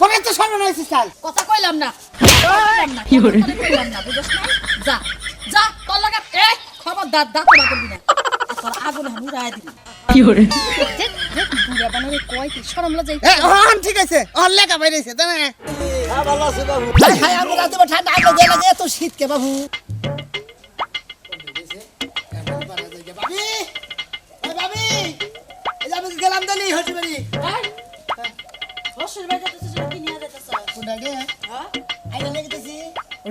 পরে তো সর্বনাশ চাল কথা কইলাম না না কথা কইলাম না বুঝছ না যা যা তোর লাগা এ খবর দাঁত না করবি না তোর আগুন হামু রায় দিবি বুড়া কয় কি শরম লজ্জা হন ঠিক আছে। অন লেখা বাইরেছে তাই না? হ্যাঁ ভালো আছে বাবু। হাই হাই আমরা রাতে ঠান্ডা আগে লাগে এত শীত কে বাবু? বাবি এ বাবি এই যে আমি গেলাম দলি হটি বাড়ি। শ্বশুর বাড়ি যাইতেছিস কি নিয়ে যাইতেছিস কোনটা গে? আইনা লেগেতেছি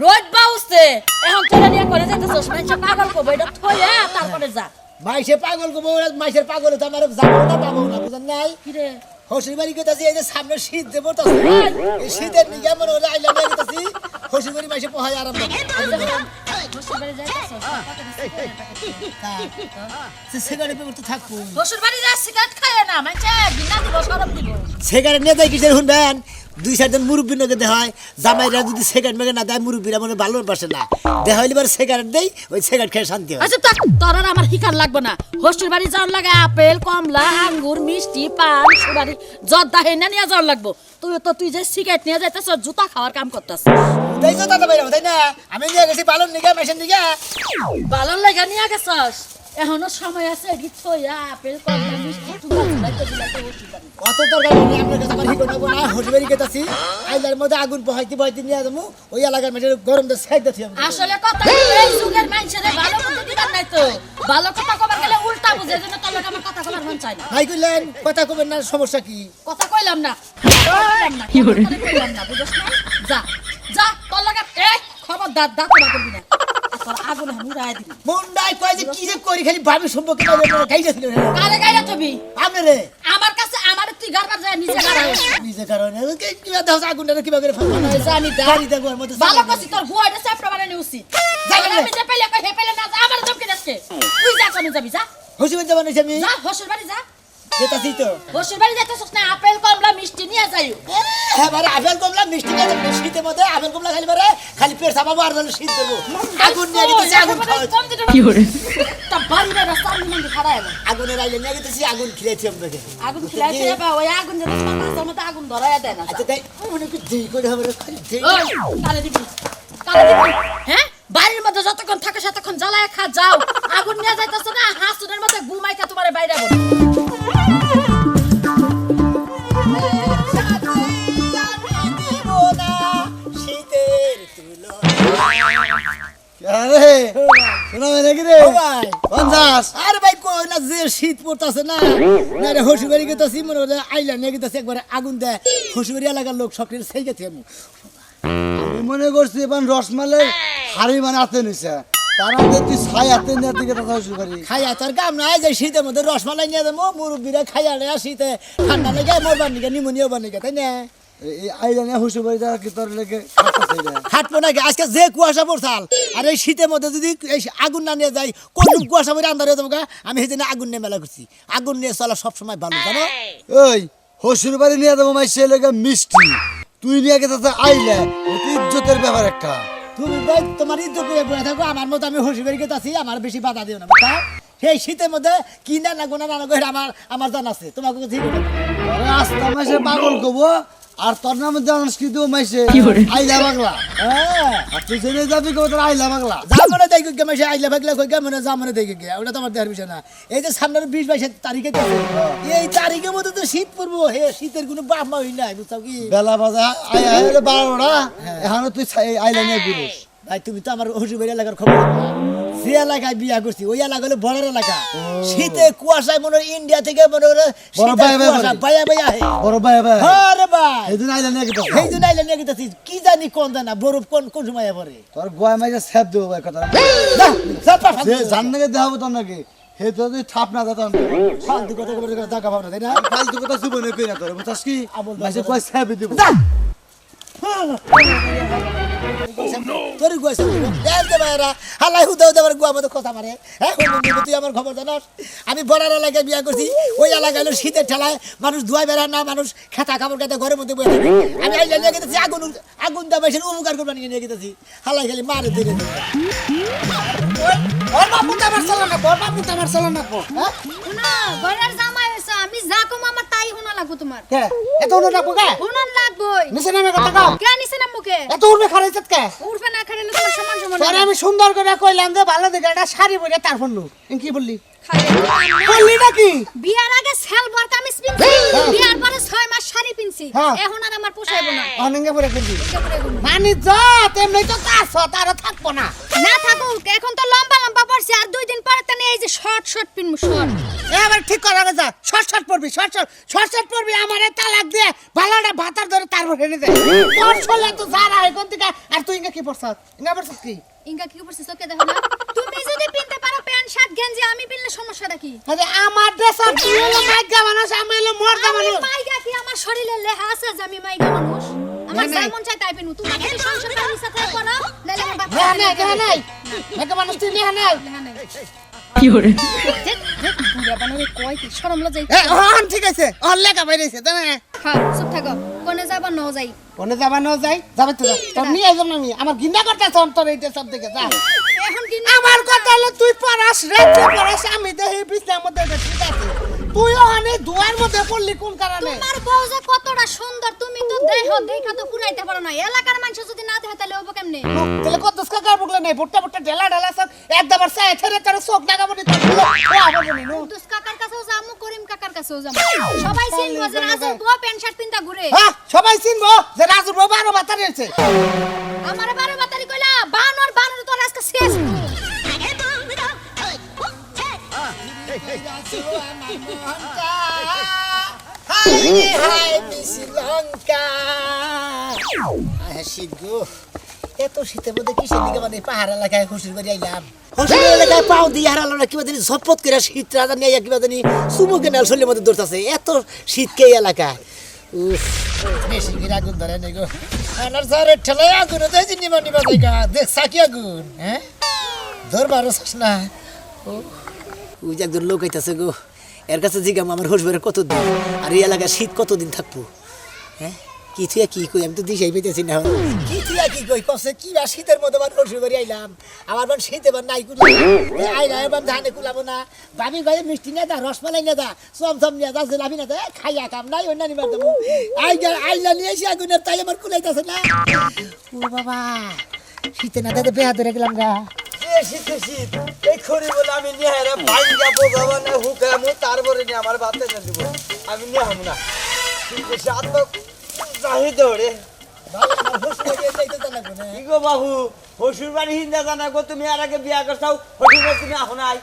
রোদ বাউসতে এখন তোরা নিয়ে করে যাইতেছিস মানে পাগল কবে এটা থইয়া তারপরে যা। মাইসে পাগল কো মাইসের পাগল তো আমার যাব না পাবো না। নাই। কি হসির বাড়ি কেতাছি এই যে সামনে শীত দেব তো এই শীতের নিগে মনে হলে আইলাম নিয়ে গেতাছি। হসির বাড়ি মাইসে পোহাই আরাম সিগারেট পেপার তো থাকব। শ্বশুর বাড়ি যা সিগারেট খায় না মানে বিনা দিব সরব দিব সিগারেট নিয়ে যাই কিসের শুনবেন? দুই চারজন মুরব্বী নগে দেওয়া হয়? জামাইরা যদি সিগারেট মেগে না দেয় মুরব্বীরা মনে ভালো বাসে না। দেখা হইলে এবার সিগারেট দেই ওই সিগারেট খেয়ে শান্তি হয়। আচ্ছা তা তোর আর আমার হিকার লাগবে না। হোস্টেল বাড়ি যাওয়ার লাগে আপেল কমলা আঙ্গুর মিষ্টি পান সুপারি জর্দা হেনা নিয়ে যাওয়ার লাগবো। তুই তো তুই যে সিগারেট নিয়ে যাইতেছ জুতা খাওয়ার কাম করতেছ। তাই তো দাদা ভাইরা তাই না? আমি নিয়ে গেছি পালন নিগা মেশিন নিগা। ভালো লেগে নিয়ে গেছস? এখনও সময় আছে থইয়া আপেল কমলা মিষ্টি টুকা ঝুলাইতে ঝুলাইতে হোস্টেল বাড়ি। অত দরকার নেই আপনার কাছে আমার হিকো নেব না হসির বাড়ি গেতাছি। আইলার মধ্যে আগুন পোহাইতে পোহাইতে নিয়ে যাব ওই এলাকার মেশিন গরম তো সাইড দিচ্ছি আমি আসলে কথা কি, এই যুগের মানুষের ভালো কথা দিবার নাই তো। ভালো কথা কবার গেলে উল্টা বুঝে যেন তোর আমার কথা কবার মন চায় না। ভাই কইলেন কথা কবেন না সমস্যা কি? কথা কইলাম না কইলাম না কথা কইলাম না বুঝছ না যা যা তোর লাগা এ খবর দাঁত দাঁত না করবি না। তোর আগুন হামু রায় দিবি। মুন্ডাই কয় যে কি যে করি খালি ভাবি সম্পর্কে খাইতেছিল কারে গাইলা তুমি আপনি রে। আমার কাছে আমার তুই গারবার যায় নিচে গাড়া নিজে কারণে কিবা দাও আগুনটা কিবা করে না জানি দা। গাড়ি দেখো মধ্যে ভালো করছি তোর গুয়াটা চাপড়া বানানি উচিত যাই আমি যে পেলে কই হে পেলে না আমার জমকে যাচ্ছে তুই যা কোনে যাবি যা। হসি বাড়ি যাবেন যা হোসের বাড়ি যা। যেতাছি তো। বাড়ি যাইতেছিস না? আপেল কমলা মিষ্টি নিয়ে যাইও। হ্যাঁ বারে আপেল কমলা মিষ্টি নিয়ে যাবেন শীতের মধ্যে আপেল কমলা খালি বারে খালি পেট চাপাবো আর নাহলে শীত দেবো আগুন নিয়ে গেতেছি আগুন কি করে তা বাড়ি না রাস্তা আমি মন্দির খাড়া এলো আগুনের আইলে নিয়ে গেতেছি আগুন খেয়েছি আপনাকে। আগুন খিলাইছে বা ওই আগুন যেন সমাজের মতো আগুন ধরায়া দেয় না আচ্ছা তাই মনে কি দেরি করে হবে রে, খালি দেরি ওই কালে দিবি কালে দিবি। হ্যাঁ বাড়ির মধ্যে যতক্ষণ থাকে সেতক্ষণ জ্বালায় খা যাও। আগুন নিয়ে যাইতেছ না হাসুনের মধ্যে ঘুমাইকা তোমার বাইরে বল রে। ও ভাই। পঞ্চাশ। আরে ভাই কই না যে শীত পড়তাছে না? না রে হসুবাড়ি গেতাছি মনে হচ্ছে আইলা নিয়ে গেতাছি একবার আগুন দেয়। হসুবাড়ি এলাকার লোক সক্রিয় সেই গেছে আমি। আমি মনে করছি এবার রসমালাই হাড়ি মানে হাতে নিছে তার আগে তুই ছাই হাতে নিয়ে দিকে কথা শুরু করি খাইয়া তোর কাম নাই যে শীতের মধ্যে রসমালাই নিয়ে মুরব্বীরা খাইয়া নেয় শীতে ঠান্ডা লেগে মরবার নিকে নিমোনিয়া বানিয়ে তাই না? এই আইলানে হুসু বাড়ি যাওয়া কি তোর লেগে খাটতেছে এটা। হাঁটবো নাকি আজকে যে কুয়াশা পড়ছাল আর এই শীতের মধ্যে যদি এই আগুন না নিয়ে যাই কোন কুয়াশা পরে আন্ধার হয়ে আমি সেদিন আগুন নিয়ে মেলা করছি। আগুন নিয়ে চলা সবসময় ভালো জানো? ওই হসুর বাড়ি নিয়ে যাব লেগে মিষ্টি। তুই নিয়ে গেছে আইলে ইজ্জতের ব্যাপার একটা। তুমি ভাই তোমার ইজ্জত করে থাকো আমার মতো আমি হসি বেরিয়ে গেছি আমার বেশি বাধা দিও না সেই শীতের মধ্যে কি না না গোনা না আমার আমার জান আছে তোমাকে আস্তা মাসে পাগল কব আর তোর নামে জানাস কি দেবো মাইসে আইলা বাংলা হ্যাঁ তুই জেনে যাবি কব তোর আইলা বাংলা যা মনে দেখো গে মাসে আইলে ভাগলে কই গে মনে যা মনে দেখে গে ওটা তো আমার দেখার বিষয় না। এই যে সামনের বিশ বাইশের তারিখে এই তারিখের মধ্যে তো শীত পড়ব। হে শীতের কোনো বাপ মা হই নাই বুঝছ কি? বেলা বাজা আই আই বারোটা। এখানে তুই আইলা নিয়ে ঘুরিস ভাই তুমি তো আমার হসুবাড়ি এলাকার খবর। যে এলাকায় বিয়া করছি ওই এলাকা হলো বড় এলাকা। শীতে কুয়াশায় মনে ইন্ডিয়া থেকে মনে বড় শীতের বায়া বায়া কুয়াশা করে। বায়া বায়া হে। বড় ভাই এই দিন আইলা গেতো এই জন্য আইলে নিয়ে গেতেছি। কি জানি কোন জানা বরফ কোন কোন সময় পরে তোর গোয়া মাইজা স্যাপ দেবো ভাই কথা জান নাকি দেখাবো তোর নাকি? হে তো না দাতাম ফালতু কথা বলে দেখা পাবো তাই না? ফালতু কথা জীবনে কই না তোর বুঝছস কি? আবল কয় স্যাপ দিব। যা। কথা মারে আমার খবর জানাস আমি বড়ার এলাকায় বিয়া করছি ওই এলাকায় শীতের ঠেলায় মানুষ ধোয়া বেড়া না মানুষ খেতা কাপড় খেতে ঘরের মধ্যে বসে আমি গেতেছি আগুন আগুন দা বেসের উপকার করবার নিয়ে নিয়ে গেতেছি হালাই খালি মারে ধরে। ওর বাপু তো আমার চলো না ওর বাপু তো আমার চলো না হ্যাঁ জামাই হইছো আমি যা কম আমার তাই শোনা লাগবো তোমার? কে? এত উড়ে কে? উনন লাগবই। নিচে নামে কথা কও। কে নিছে না মুখে এত উড়বে খারাইছত কে? উড়বে না তোমার সমান সমান আমি সুন্দর করে কইলাম যে ভালো দেখে একটা শাড়ি পরে তারপর নু কি বললি? বললি নাকি? বিয়ার আগে সেলবার কামিজ পিনছি বিয়ার পরে ছয় মাস শাড়ি পিনছি। হ্যাঁ। এখন আর আমার পোষাইবো না অনেকে পরে। মানে যত এমনি তো তার থাকব না। না থাকুক এখন তো লম্বা লম্বা পড়ছে আর দুই দিন পরে তানে এই যে শর্ট শর্ট পিনমু শর্ট এবার ঠিক করা যা শর্ট শর্ট পড়বি শর্ট শর্ট শর্ট শর্ট পড়বি আমারে তালাক দিয়ে ভালোটা ভাতার ধরে তারপর হেনে দে। তোর ছলে তো যারা এখন থেকে আর তুই ইঙ্গা কি পড়ছস ইঙ্গা পড়ছস কি? ইনকা কি করছিস তোকে দেখো না তুমি যদি পিনতে পারো প্যান্ট শার্ট গেঞ্জি সমস্যাটা কি? আরে আমার দেশ আর হলো মাইগা মানুষ আমি হলো মর্দা আমি মানুষ। মাইগা কি? আমার শরীরে লেহা আছে যে আমি মাইগা মানুষ? আমার। যেমন চাই তাই পিনু। তুমি সংসার বাড়ির সাথে করো আমার বাপ মাইগা মানুষ তুই নেহা নাই। লেহা নাই। জেদ, জেদ, বুড়া বানরে কয় কি? শরম লজ্জাই এ ঠিক আছে। অন লেখা বাইরেছে তাই না? হ্যাঁ চুপ থাকো। কোনে যাব ন যাই। কোনে যাবা না যাই। যাবে তো যা। তোর নিয়ে যাম আমি। আমার করতেছ তোর এইটা সব দেখে যা। কি আমার কথা হলো তুই পড়াস রেটে পড়াস আমি দেখি বিছনার মধ্যে ঠিক আছে। তুই ওখানে দুয়ার মধ্যে পড়লি কোন কারণে তোমার বউ যে কতটা সুন্দর তুমি তো দেহ দেখা তো পুরাইতে পারো না এলাকার মানুষ যদি না দেখে তাহলে হব কেমনে তাহলে কত কাকার বুকলে নাই ভুট্টা ভুট্টা ঢেলা ঢেলা সব একদম সাই ছেড়ে ছেড়ে চোখ লাগাবো নি তোর ও আবার বলি নো কুদ্দুস কাকার কাছেও যামু করিম কাকার কাছেও যামু সবাই চিনবো যে রাজু বউ প্যান্ট শার্ট পিনতা ঘুরে হ্যাঁ সবাই চিনবো যে রাজুর বাবা আরও বাতা রয়েছে আমার বারো বাতারি কইলা বানর বানর তোর আজকে শেষ এত শীতের মধ্যে কিসের দিকে মানে পাহাড় এলাকায় হুসুর করে আইলাম হুসুর এলাকায় পাও দিয়ে হারালো না কিবা জানি ঝটপট করে শীত রাজা নিয়ে কিবা জানি সুমুকে নাল শরীরের মধ্যে দৌড়তেছে এত শীত কে এই এলাকায় উফ বেশি করে আগুন ধরে নেই গো আনার স্যার ঠেলায় আগুন যে নিবা নিবা জায়গা দেখ ওই যে একজন লোক আইতাছে গো, এর কাছে জিগাম আমার হোসবারে কতদিন, আর এই এলাকায় শীত কতদিন থাকব? হ্যাঁ? কি কি কই, আমি তো দিশাই পেতেছি না। কি কি কই, কসে কি বা শীতের মধ্যে আইলাম? আমার বান শীত এবার নাই কুলা আই না এবার ধানে কুলাবো না। বাবি গায়ে মিষ্টি দা রসমালাই নিয়ে দা চম চম নিয়ে দা জিলাপি দা খাইয়া কাম নাই, অন্য নিবার দেবো। আই গা আইলা নিয়ে এসে তাই আমার কুলাইতেছে না। ও বাবা, শীতে না দাদা বেহা ধরে গেলাম গা। শীতে শীত এই খড়ি বলে আমি নিয়ে ভাই যাব বাবা না হুকামু তারপরে নিয়ে আমার ভাতে না দিব। আমি না। চাহি দৌড়ে বাড়ি যাইতে না? কোনে কি গো বাবু হসুর বাড়ি হিন্দা জানা গো তুমি আর আগে বিয়া করছাও হসুর তুমি আহ নাই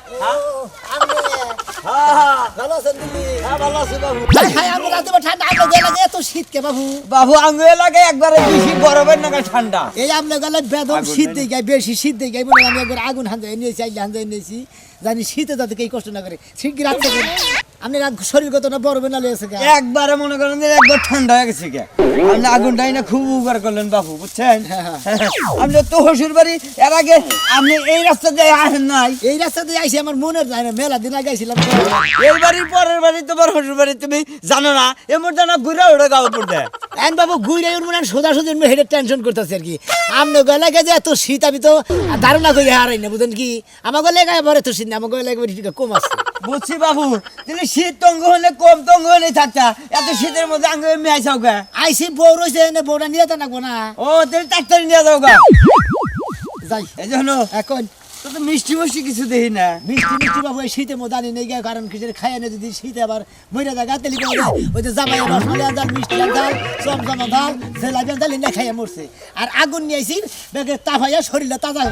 আমি লাগে একবারে বেশি বরফের নাগাল ঠান্ডা। এই গেলে বেদম শীত দিয়ে গাই বেশি শীত দিয়ে গাই বলে আমি একবার আগুন নিয়েছি আইলে নিয়েছি জানি শীতে যাতে কেই কষ্ট না করে। শীত রাখতে পারে। আপনি রাত শরীর কত না না লেগেছে একবারে মনে করেন যে একবার ঠান্ডা হয়ে গেছে কে আপনি আগুনটাই না খুব উপকার করলেন বাবু বুঝছেন? আপনি তো হসুর বাড়ি এর আগে আপনি এই রাস্তা দিয়ে আসেন নাই। এই রাস্তা দিয়ে আইসি আমার মনের যায় না মেলা দিন আগে আইছিলাম। এই বাড়ির পরের বাড়ি তোমার হসুর বাড়ি তুমি জানো না এমন জানা ঘুরে ওড়ে গাও পড়তে এন বাবু ঘুরে উঠবো না সোজা সোজা হেডে টেনশন করতেছে আর কি। আপনি গেলে যে এত শীত আমি তো ধারণা করে হারাই না বুঝলেন কি? আমার গলায় গায়ে এবার এত শীত না আমার গেলে একবার কম আছে। বুঝছি বাবু তুমি শীত তঙ্গ হলে কম তঙ্গ হলে থাকতা। এত শীতের মধ্যে আঙ্গে মেয়ে আইসাও গা। আইসি বউ রয়েছে এনে বউটা নিয়ে না নাকবো না। ও তুমি ট্রাক্টর নিয়ে যাও গা। যাই। এই জন্য এখন। তো তো মিষ্টি মিষ্টি কিছু দেখি না। মিষ্টি মিষ্টি বাবু এই শীতের মধ্যে আনি নেই কারণ কিসের খাইয়া যদি শীতে আবার মইরা তেলি করে দেয়, ওই যে জামাই রসমালাই আদার মিষ্টি আদার চম জমা দাল আদার লিনা খাইয়া মরছে। আর আগুন নিয়ে তাফাইয়া শরীরটা তাজা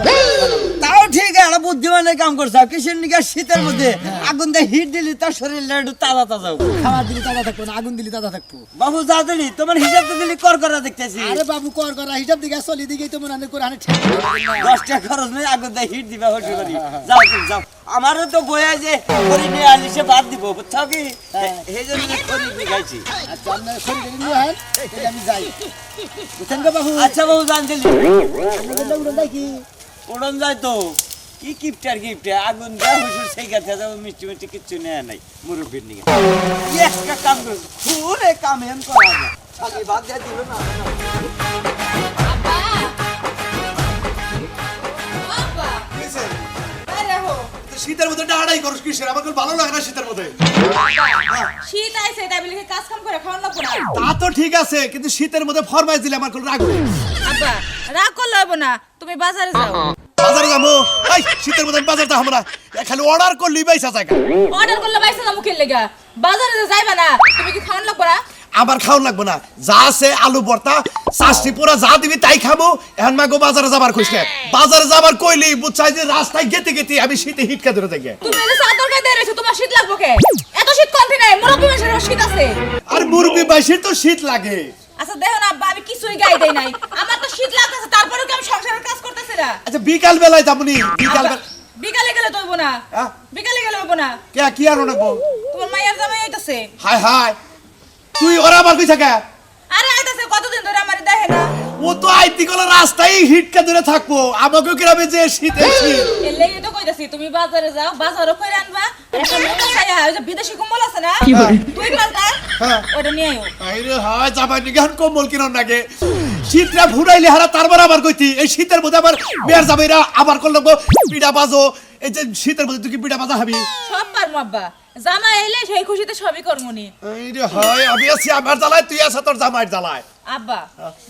তাও ঠিক বুদ্ধিমানের কাম করছ কিসের নিকা শীতের মধ্যে আগুন দিয়ে হিট দিলি তার শরীর একটু তাজা তাজা খাবার দিলি তাজা থাকব না আগুন দিলি তাজা থাকব। বাবু যা দিলি তোমার হিসাব তো দিলি কর করা দেখতেছি। আরে বাবু কর করা হিসাব দিকে চলি দিকে তো মনে করে আনে ঠিক দশটা খরচ নেই আগুন দিয়ে হিট দিবা। না শ্বশুর বাড়ি যাও তুমি যাও। আমারও তো বয়া যে খড়ি নিয়ে আলি সে বাদ দিব বুঝছ কি? সেই জন্য খড়ি নিয়ে খাইছি আচ্ছা আপনার নিয়ে হয়? আমি যাই। বুঝছেন গো বাবু? আচ্ছা বাবু কি? উড়ন যায় তো। কি আর গিফট আগুন দেওয়া হুসুর সেই গাছে যাব মিষ্টি মিষ্টি কিচ্ছু নেয় নাই মুরব্বীর নিয়ে। একটা কাম করে কাম হেন করা যায়। খালি বাদ দিয়ে দিল না। শীতের মধ্যে ডাড়াই করস কিসের? আমার খুব ভালো লাগে না শীতের মধ্যে। শীত আইছে তাই বলে কি কাজ কাম করে খাওয়ান লাগবো না? তা তো ঠিক আছে কিন্তু শীতের মধ্যে ফরমাইশ দিলে আমার কোনো রাগ উঠে। আব্বা রাগ করলে হইব না তুমি বাজারে যাও। বাজারে যাব? এই শীতের মধ্যে বাজার যাব না। খালি অর্ডার করলি বাইসা জায়গা। অর্ডার করলে বাইসা যাব খেলে লেগা? বাজারে যাইবা না তুমি কি খাওয়ান লাগবো না? আমার খাওয়ান লাগবে না। যা আছে আলু ভর্তা চাষটি পুরা যা দিবি তাই খাব। এখন মাগো বাজারে যাবার খুশলে বাজারে যাবার কইলি বুঝছাই যে রাস্তায় গেতে গেতে আমি শীতে হিটকা ধরে থাকি তুমি গায়ে দিয়ে তোমার শীত লাগবো কে? এত শীত কমতি নাই মুরব্বী মানুষের শীত আছে। আর বাইশির তো শীত লাগে। আচ্ছা দেখো না আমি কিছুই গাই দেই নাই। আমার তো শীত লাগতেছে তারপরেও কি আমি সংসারের কাজ করতেছি না? আচ্ছা বিকাল বেলায় যাবনি বিকাল বিকালে গেলে তো হইবো না। হ্যাঁ? বিকালে গেলে হইব না। কে কি আর রাখব তোমার মায়ের জামাই আইতাছে। হায় হায়। তুই ওরা আবার কইছা কে? আরে আইতাছে কতদিন ধরে আমার দেখে না? ও তো আইতি গেল রাস্তায় হিটকা ধরে থাকব। আমাকে গ্রামে যে শীত শীত এর তো কইতাছি তুমি বাজারে যাও বাজারও করে আনবা। আর একটা মোটা ছায়া ওই যে বিদেশি কম্বল আছে না? তুই পাল্টা হ্যাঁ। ওটা নিয়ে আইও আইরে হয় জামাই নিগে এখন কম্বল কিনন নাগে। শীতটা ফুরাইলে হারা তারপর আবার কইতি এই শীতের মধ্যে আবার বিয়ার আবার করল পিঠা বাজো। এই যে শীতের মধ্যে তুই কি পিঠা বাজা খাবি? সব পারব আব্বা। জামা এলে সেই খুশিতে সবই করমনি হয় আমি আছি আমার জ্বালায় তুই আছা তোর জ্বালায়। আব্বা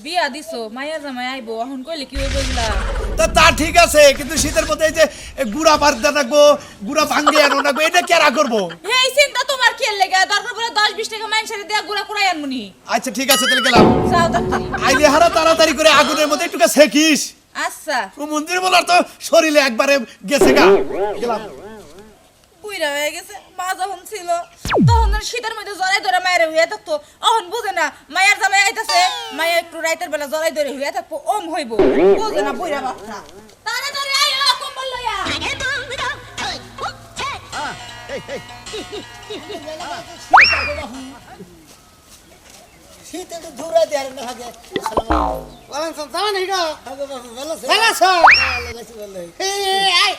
বিয়া দিছো মায়ের জামাই আইবো এখন কইলে কি হইব এগুলা? তা তা ঠিক আছে কিন্তু শীতের মধ্যে এই যে গুড়া পারতে রাখব গুড়া ভাঙ্গে আনো রাখব এটা কে রা করব? এই চিন্তা তোমার কি লেগে? দরকার দশ বিশ টাকা মাইনসের দেয়া গুড়া কুড়াই আনমুনি আচ্ছা ঠিক আছে তাহলে গেলাম। যাও তাড়াতাড়ি আইলে হারা তাড়াতাড়ি করে আগুনের মধ্যে একটু সেকিস। আচ্ছা। মন্দির বলার তো শরীরে একবারে গেছে গা। গেলাম। পুইরা হয়ে গেছে মা যখন ছিল। তখন শীতের মধ্যে জড়াই ধরে মায়ের হইয়া থাকতো অহন বুঝে না মায়ের জামাই আইতাছে মায়ের একটু রাইতের বেলা জড়াই ধরে হইয়া থাকব ওম হইব বুঝে না বুইরা বাচ্চা। তাড়াতাড়ি আইও কম্বল লইয়া। শীত একটু দূরে দেয় না থাকে নাই গো আগে বাবু ভালো আছে? ভালো আছো? আছে, ভালো আছে। এই, এই,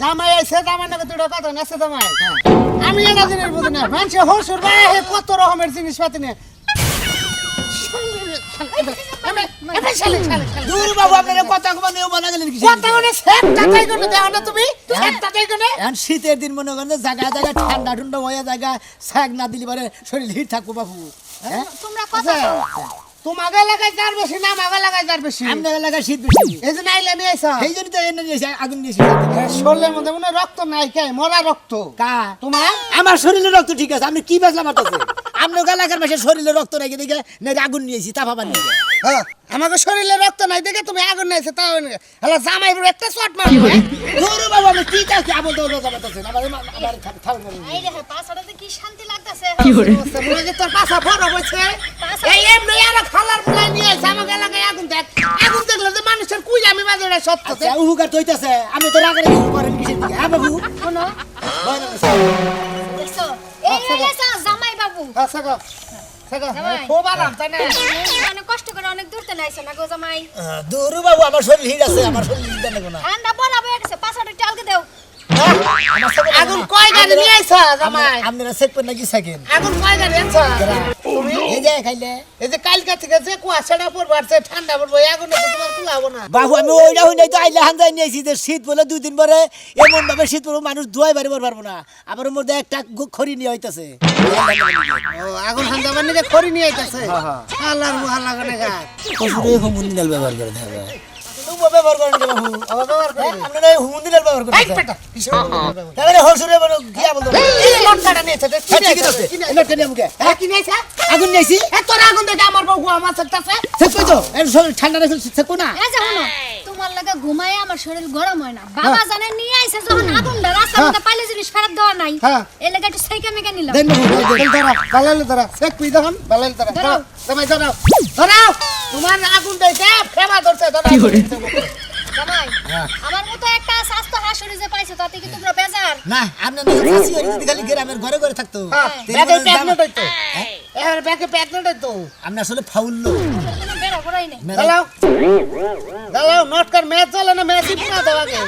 জামাই আইছে জামাই নাকি দুটো কথা নেছে জামাই? আমি এটা জিনিস বুঝি না মানুষের হসুর কত রকমের জিনিস পাতি না মানে টাকাই তুমি শীতের দিন মনে করেন জায়গা জায়গায় ঠান্ডা ঠান্ডা হয়ে জায়গা শাক না দিলে পারে শরীর হিট থাকব বাবু হ্যাঁ তোমরা কথা তোমাকে লাগাই তার বেশি না আমাকে লাগাই তার বেশি। আপনার এলাকায় শীত বেশি। এই যে নাইলে নিয়ে আইসা। সেই জন্য তো এনে আগুন শরীরের মধ্যে মনে হয় রক্ত নাই কে? মরা রক্ত। কা? তোমার? আমার শরীরে রক্ত ঠিক আছে আমি কি বাজলা মারতেছে আপনার এলাকার মাসে শরীরে রক্ত রেখে দেখে? আগুন নিয়েছি তা বানিয়ে নিয়ে। হ্যাঁ আমাকে শরীরে রক্ত নাই দেখে তুমি আগুন নিয়েছে তাও হ্যালো জামাই বড় একটা শট মারবে ধরু বাবু আমি কি চাইছি আমল তো রোজা মারতেছেন আমার আমার খাল এই রে পাছাটাতে কি শান্তি লাগতাছে? মুরগি তোর পাশা বড় হয়েছে। এই এমনি আর খালার পুলাই নিয়ে আইছে আমাকে এলাকায় আগুন দেখ আগুন দেখলে যে মানুষের কুই আমি বাজারে সত্য আচ্ছা উহুকার তৈতাছে আমি তো রাগারে কিছু করেন কিসের দিকে হ্যাঁ বাবু? শোনো। দেখছ? এই এই জামাই বাবু আচ্ছা গো আচ্ছা। খুব আরাম তাই না? অনেক কষ্ট করে অনেক দূর থেকে আইছো না গো জামাই। ধরু বাবু আমার শরীর হিট আছে আমার শরীর হিট না। ঠান্ডা বলা বয়ে গেছে দেও। আগুন কয় গাড়ি নিয়ে আইছা জামাই আপনারা চেক করে নাকি সেকেন্ড আগুন কয় গাড়ি আনছা এই যে খাইলে এই যে কালকা থেকে যে কুয়াশাটা পড়বে আর যে ঠান্ডা পড়বে আগুনে তো তোমার কুলাবো না। বাবু আমি ওইটা হই তো আইলে হান্দাই নিয়েছি যে শীত বলে দুই দিন পরে এমন ভাবে শীত পড়ব মানুষ ধোয়াই বাড়ি পারব না। আবার মধ্যে একটা খড়ি নিয়ে হইতাছে ও আগুন ঠান্ডা বানিয়ে খড়ি নিয়ে আইতাছে। আল্লাহর মুহা লাগানে গা ব্যবহার করে থাকে ব্যবহার করেন না বাবু। ব্যবহার করে হ্যাঁ, আপনারা হুমুন্দিনাল ব্যবহার করে এই বেটা কিসের ব্যবহার? তাহলে হসুরে বলো গিয়া বলতো এই লটকাটা নিয়েছে দেখ হ্যাঁ, আছে। কিনে এবার টেনে হ্যাঁ কি নিয়েছে আগুন নিয়েছি? এ তোর আগুন দেখে আমার বউ আমার সাথে চেক কই তো? এর শরীর ঠান্ডা রেখে চেক না? এই যে শোনো তোমার লাগা ঘুমায় আমার শরীর গরম হয় না। বাবা জানে নিয়ে আইছে যখন আগুনটা রাস্তা মতো পাইলে জিনিস ফেরত দেওয়া নাই। হ্যাঁ। এই লেগে একটু সাইকেল মেকে নিলাম। দেন বাবু দেন ধরা বালাইলে ধরা সেক পিই দেখুন বালাইলে ধরা ধরো ধরাও। জামাই ধরাও ধরাও তোমার আগুন দেইছে ফেমা ধরছে ধরাও জামাই হ্যাঁ। আমার মতো একটা স্বাস্থ্য হাসুরি যে পাইছো তাতে কি তোমরা বেজার না আপনার নাকি ফাঁসি হয়ে যদি খালি গ্রামের ঘরে ঘরে থাকতো হ্যাঁ, ব্যাগে বলে প্যাকনেট হইতো এর ব্যাগে প্যাক প্যাকনেট হইতো আপনি আসলে ফাউল লোক বেড়া করাই নেই দাঁড়াও দাঁড়াও নটকার ম্যাচ চলে না ম্যাচই পুরা দেওয়াকে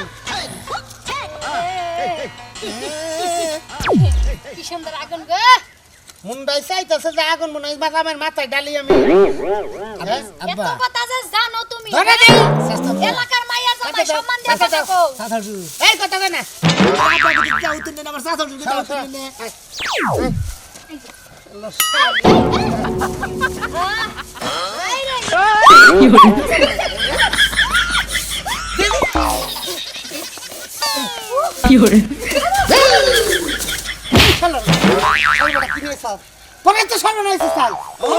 কি সুন্দর আগুন গো মুন্ডাই চাইতেছে যে আগুন মনে হয় আমার মাথায় ডালি আমি। হ্যাঁ? এত কথা যে জানো তুমি ধরে দে। এলাকার মাইয়ার জামাই সম্মান দিয়ে কথা। কও শাশু এই কথা কই না। আপনাকে দিতে যাও তুমি আমার শাশু দিতে যাও তুমি এই রে পরে তো সরণ হয়েছে সাল ও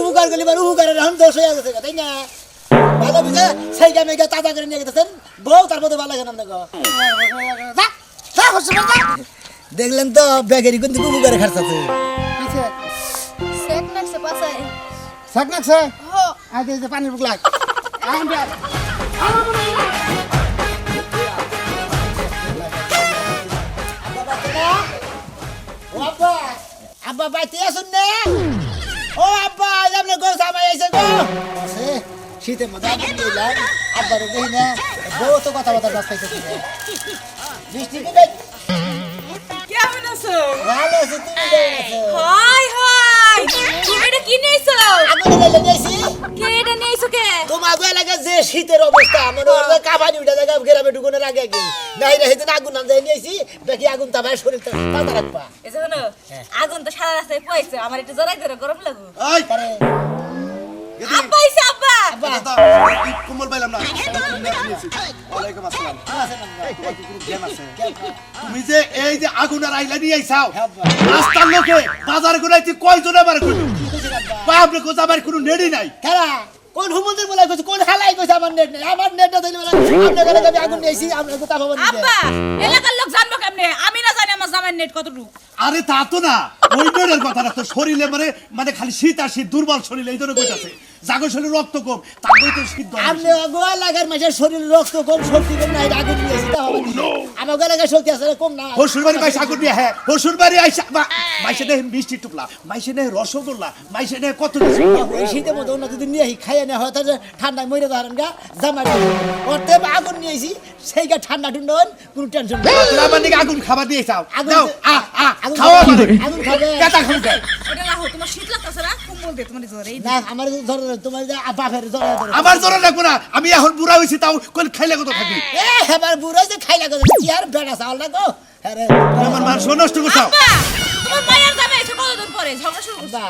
উপকার গলি বার উপকার এখন দোষ হয়ে গেছে তাই না ভালো বুঝে সেই গামে গিয়ে তাজা করে নিয়ে গেছেন বউ তার মধ্যে ভালো লাগে না আপনাকে যা যা হচ্ছে না যা দেখলেন তো ব্যাগেরি কিন্তু উপকারে খারচাছে পিছে সেক নাকছে পাছায় সাক নাকছে হো আই দে যে পানির বুকলাই আরাম শীতের মধ্যে আমি নিলাম আব্বার দেখি না বউ তো কথা পাইছে বৃষ্টি কি দেখ কেমন আছো ভালো আছে তুমি কেমন আছো? Hi hi. তুমি এটা কি নিয়েছো? আগুন লেগে গেছি কে এটা নিয়েছো কে? তোমার এলাকা যে শীতের অবস্থা হয় যে উঠে জায়গা গ্রামে ঢুকুনের আগে আগে। নাই না সেদিন আগুন নাম যাই নিয়েছি দেখি আগুন তাবার শরীর তাজা রাখবা। এই যে আগুন তো সারা রাস্তায় পোয়াইছে আমার একটু জড়াই ধরে গরম লাগু। তারে আব্বা হইছে আব্বা দাদা, এই কম্বল পাইলাম না ওয়ালাইকুম আসসালাম তোমার কি কোনো জ্ঞান আছে? তুমি যে এই যে আগুন আর আইলা নিয়ে আইসাও রাস্তার লোকে বাজার গুলাইতে কয়জন আবার কইলো বাপরে কোথা আবার কোনো নেড়ি নাই খেলা কোন হুমন্দির বলে কইছে কোন হালাই কইছে আমার নেট নেই আমার নেট না দিলে বলে আপনার আমি আগুন নিয়েছি আমরা কোথা পাবো না আব্বা এলাকার লোক জানব কেমনে আমি না জানি আমার জামাই নেট কতটুকু আরে তা তো না ওই কথা না তো শরীরে মানে মানে খালি শীত আর শীত দুর্বল শরীর এই ধরে কইতাছে জাগর শরীরে রক্ত কম তারপরে তো শীত ধরে আপনি গোয়া লাগার মাঝে শরীর রক্ত কম শক্তি কম নাই আগুন নিয়েছি তা হবে না। আমার গোয়া লাগার শক্তি আছে কম না। হসুর বাড়ি মাইসে আগুন নিয়ে হ্যাঁ হসুর বাড়ি আইসা মাইসে নেই মিষ্টি টুকলা মাইসে নেই রসগোল্লা মাইসে নেই কত কিছু। ওই শীতের মধ্যে অন্য যদি নিয়ে খাইয়ে নেওয়া হয় তাহলে ঠান্ডায় মরে ধরেন গা জামা ওরতে আগুন নিয়েছি সেই গা ঠান্ডা ঠুন্ডা হন কোনো টেনশন নেই। আমার দিকে আগুন খাবার দিয়ে যাও। আগুন দাও দে- আ আ আগুন খাওয়া খাবে, আগুন খাবে। কেতা খাবে। এটা রাখো তোমার শীত লাগতেছে না? দে তোমার জোরে না আমার ধরে তোমার বাপের জোরে ধরে। আমার জোরে লাগবো না আমি এখন বুড়া হইছি তাও কোন খাইলে কত থাকি এ হেবার বুড়া যে খাই কত কি আর বেড়া চাল লাগো আরে আমার মান নষ্ট করছাও তোমার মায়ের জামাই এসে পরে ঝগড়া শুরু করছে।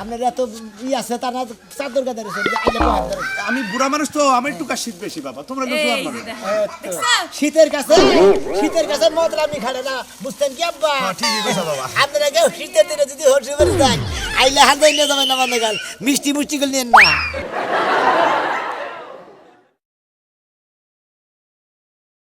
আপনার এত ই আছে তা না চাদর গাদা রয়েছে আইলে বহান ধরে। আমি বুড়া মানুষ তো আমি একটু কাজ শীত বেশি বাবা তোমরা মানুষ। শীতের কাছে শীতের কাছে মদলামি খাড়ে না বুঝতেন কি আব্বা? হ্যাঁ, ঠিকই বাবা। আপনারা কেউ শীতের দিনে যদি বাড়ি যান আইলে হাত নিয়ে যাবেন না মানে গাল মিষ্টি মুষ্টি গুলো নিয়েন না।